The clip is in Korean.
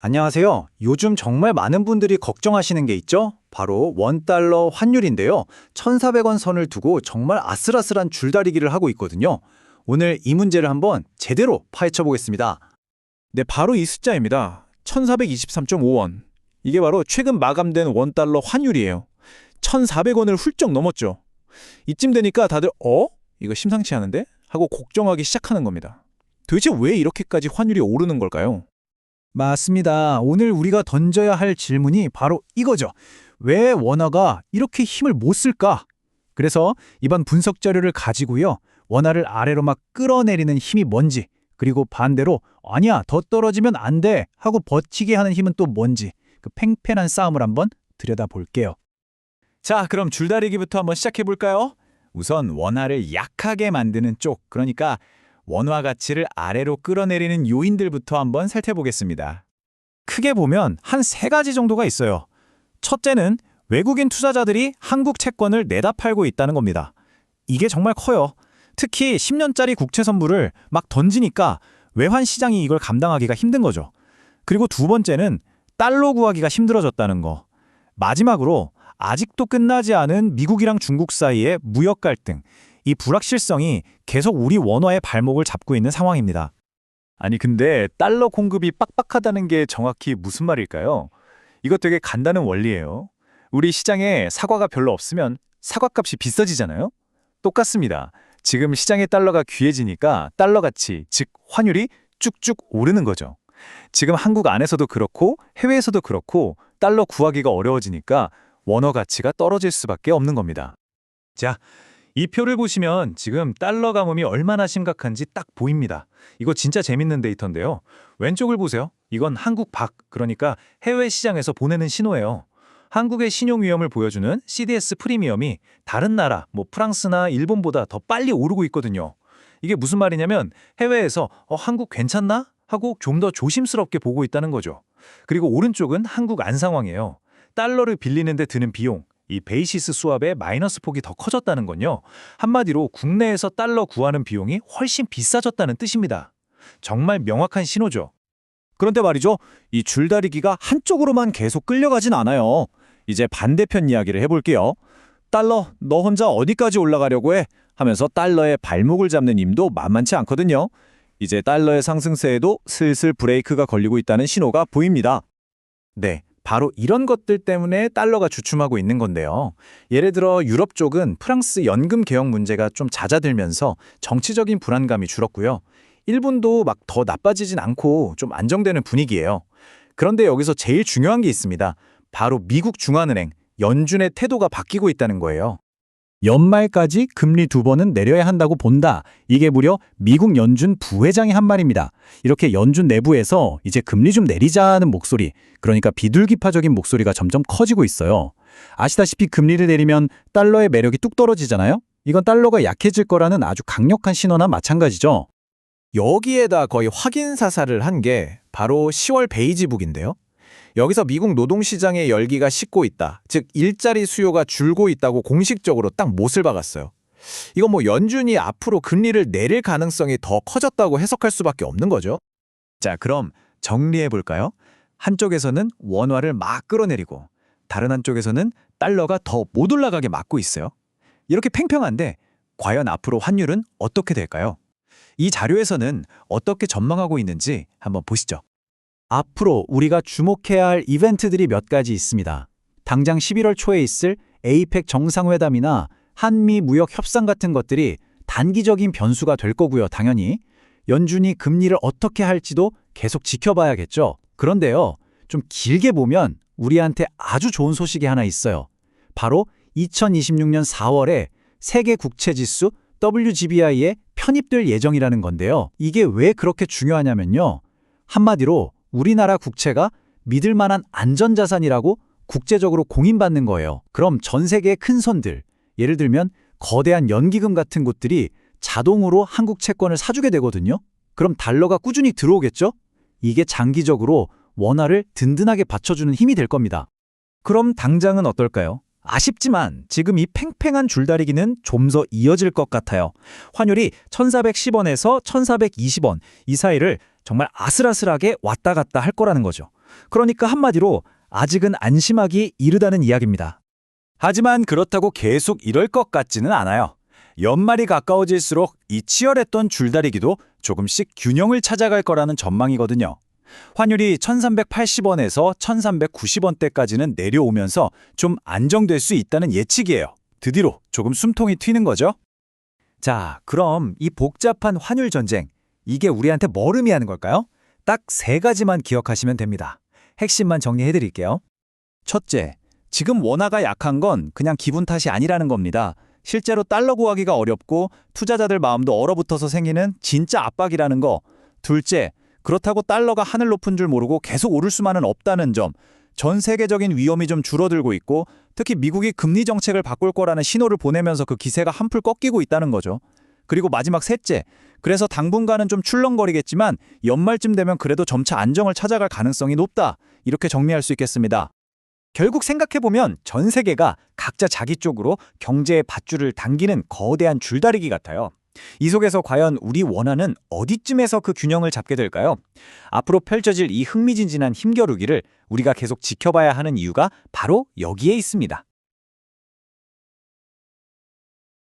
안녕하세요. 요즘 정말 많은 분들이 걱정하시는 게 있죠? 바로 원달러 환율인데요. 1,400원 선을 두고 정말 아슬아슬한 줄다리기를 하고 있거든요. 오늘 이 문제를 한번 제대로 파헤쳐 보겠습니다. 네, 바로 이 숫자입니다. 1423.5원. 이게 바로 최근 마감된 원달러 환율이에요. 1400원을 훌쩍 넘었죠. 이쯤 되니까 다들 어? 이거 심상치 않은데? 하고 걱정하기 시작하는 겁니다. 도대체 왜 이렇게까지 환율이 오르는 걸까요? 맞습니다. 오늘 우리가 던져야 할 질문이 바로 이거죠. 왜 원화가 이렇게 힘을 못 쓸까? 그래서 이번 분석 자료를 가지고요. 원화를 아래로 막 끌어내리는 힘이 뭔지, 그리고 반대로 아니야, 더 떨어지면 안 돼 하고 버티게 하는 힘은 또 뭔지 그 팽팽한 싸움을 한번 들여다볼게요. 자, 그럼 줄다리기부터 한번 시작해 볼까요? 우선 원화를 약하게 만드는 쪽, 그러니까 원화 가치를 아래로 끌어내리는 요인들부터 한번 살펴보겠습니다. 크게 보면 한 세 가지 정도가 있어요. 첫째는 외국인 투자자들이 한국 채권을 내다 팔고 있다는 겁니다. 이게 정말 커요. 특히 10년짜리 국채 선물을 막 던지니까 외환 시장이 이걸 감당하기가 힘든 거죠. 그리고 두 번째는 달러 구하기가 힘들어졌다는 거. 마지막으로 아직도 끝나지 않은 미국이랑 중국 사이의 무역 갈등, 이 불확실성이 계속 우리 원화의 발목을 잡고 있는 상황입니다. 아니 근데 달러 공급이 빡빡하다는 게 정확히 무슨 말일까요? 이거 되게 간단한 원리예요. 우리 시장에 사과가 별로 없으면 사과값이 비싸지잖아요? 똑같습니다. 지금 시장에 달러가 귀해지니까 달러 가치, 즉 환율이 쭉쭉 오르는 거죠. 지금 한국 안에서도 그렇고 해외에서도 그렇고 달러 구하기가 어려워지니까 원화 가치가 떨어질 수밖에 없는 겁니다. 자, 이 표를 보시면 지금 달러 가뭄이 얼마나 심각한지 딱 보입니다. 이거 진짜 재밌는 데이터인데요. 왼쪽을 보세요. 이건 한국 밖, 그러니까 해외 시장에서 보내는 신호예요. 한국의 신용 위험을 보여주는 CDS 프리미엄이 다른 나라, 뭐 프랑스나 일본보다 더 빨리 오르고 있거든요. 이게 무슨 말이냐면 해외에서 어, 한국 괜찮나? 하고 좀 더 조심스럽게 보고 있다는 거죠. 그리고 오른쪽은 한국 안 상황이에요. 달러를 빌리는데 드는 비용, 이 베이시스 수압의 마이너스 폭이 더 커졌다는 건요. 한마디로 국내에서 달러 구하는 비용이 훨씬 비싸졌다는 뜻입니다. 정말 명확한 신호죠. 그런데 말이죠. 이 줄다리기가 한쪽으로만 계속 끌려가진 않아요. 이제 반대편 이야기를 해볼게요. 달러, 너 혼자 어디까지 올라가려고 해? 하면서 달러의 발목을 잡는 힘도 만만치 않거든요. 이제 달러의 상승세에도 슬슬 브레이크가 걸리고 있다는 신호가 보입니다. 네, 바로 이런 것들 때문에 달러가 주춤하고 있는 건데요. 예를 들어 유럽 쪽은 프랑스 연금 개혁 문제가 좀 잦아들면서 정치적인 불안감이 줄었고요. 일본도 막 더 나빠지진 않고 좀 안정되는 분위기예요. 그런데 여기서 제일 중요한 게 있습니다. 바로 미국 중앙은행 연준의 태도가 바뀌고 있다는 거예요. 연말까지 금리 두 번은 내려야 한다고 본다. 이게 무려 미국 연준 부회장이 한 말입니다. 이렇게 연준 내부에서 이제 금리 좀 내리자는 목소리, 그러니까 비둘기파적인 목소리가 점점 커지고 있어요. 아시다시피 금리를 내리면 달러의 매력이 뚝 떨어지잖아요? 이건 달러가 약해질 거라는 아주 강력한 신호나 마찬가지죠. 여기에다 거의 확인 사살을 한 게 바로 10월 베이지북인데요. 여기서 미국 노동시장의 열기가 식고 있다. 즉 일자리 수요가 줄고 있다고 공식적으로 딱 못을 박았어요. 이건 뭐 연준이 앞으로 금리를 내릴 가능성이 더 커졌다고 해석할 수밖에 없는 거죠. 자, 그럼 정리해 볼까요? 한쪽에서는 원화를 막 끌어내리고 다른 한쪽에서는 달러가 더 못 올라가게 막고 있어요. 이렇게 팽팽한데 과연 앞으로 환율은 어떻게 될까요? 이 자료에서는 어떻게 전망하고 있는지 한번 보시죠. 앞으로 우리가 주목해야 할 이벤트들이 몇 가지 있습니다. 당장 11월 초에 있을 에이펙 정상회담이나 한미 무역 협상 같은 것들이 단기적인 변수가 될 거고요, 당연히. 연준이 금리를 어떻게 할지도 계속 지켜봐야겠죠. 그런데요, 좀 길게 보면 우리한테 아주 좋은 소식이 하나 있어요. 바로 2026년 4월에 세계 국채 지수 WGBI에 편입될 예정이라는 건데요. 이게 왜 그렇게 중요하냐면요. 한마디로 우리나라 국채가 믿을 만한 안전자산이라고 국제적으로 공인받는 거예요. 그럼 전 세계의 큰 손들, 예를 들면 거대한 연기금 같은 곳들이 자동으로 한국 채권을 사주게 되거든요. 그럼 달러가 꾸준히 들어오겠죠? 이게 장기적으로 원화를 든든하게 받쳐주는 힘이 될 겁니다. 그럼 당장은 어떨까요? 아쉽지만 지금 이 팽팽한 줄다리기는 좀 더 이어질 것 같아요. 환율이 1410원에서 1420원 이 사이를 정말 아슬아슬하게 왔다 갔다 할 거라는 거죠. 그러니까 한마디로 아직은 안심하기 이르다는 이야기입니다. 하지만 그렇다고 계속 이럴 것 같지는 않아요. 연말이 가까워질수록 이 치열했던 줄다리기도 조금씩 균형을 찾아갈 거라는 전망이거든요. 환율이 1380원에서 1390원대까지는 내려오면서 좀 안정될 수 있다는 예측이에요. 드디어 조금 숨통이 튀는 거죠. 자, 그럼 이 복잡한 환율 전쟁, 이게 우리한테 뭘 의미하는 걸까요? 딱 세 가지만 기억하시면 됩니다. 핵심만 정리해 드릴게요. 첫째, 지금 원화가 약한 건 그냥 기분 탓이 아니라는 겁니다. 실제로 달러 구하기가 어렵고 투자자들 마음도 얼어붙어서 생기는 진짜 압박이라는 거. 둘째, 그렇다고 달러가 하늘 높은 줄 모르고 계속 오를 수만은 없다는 점. 전 세계적인 위험이 좀 줄어들고 있고 특히 미국이 금리 정책을 바꿀 거라는 신호를 보내면서 그 기세가 한풀 꺾이고 있다는 거죠. 그리고 마지막 셋째, 그래서 당분간은 좀 출렁거리겠지만 연말쯤 되면 그래도 점차 안정을 찾아갈 가능성이 높다. 이렇게 정리할 수 있겠습니다. 결국 생각해보면 전 세계가 각자 자기 쪽으로 경제의 밧줄을 당기는 거대한 줄다리기 같아요. 이 속에서 과연 우리 원화는 어디쯤에서 그 균형을 잡게 될까요? 앞으로 펼쳐질 이 흥미진진한 힘겨루기를 우리가 계속 지켜봐야 하는 이유가 바로 여기에 있습니다.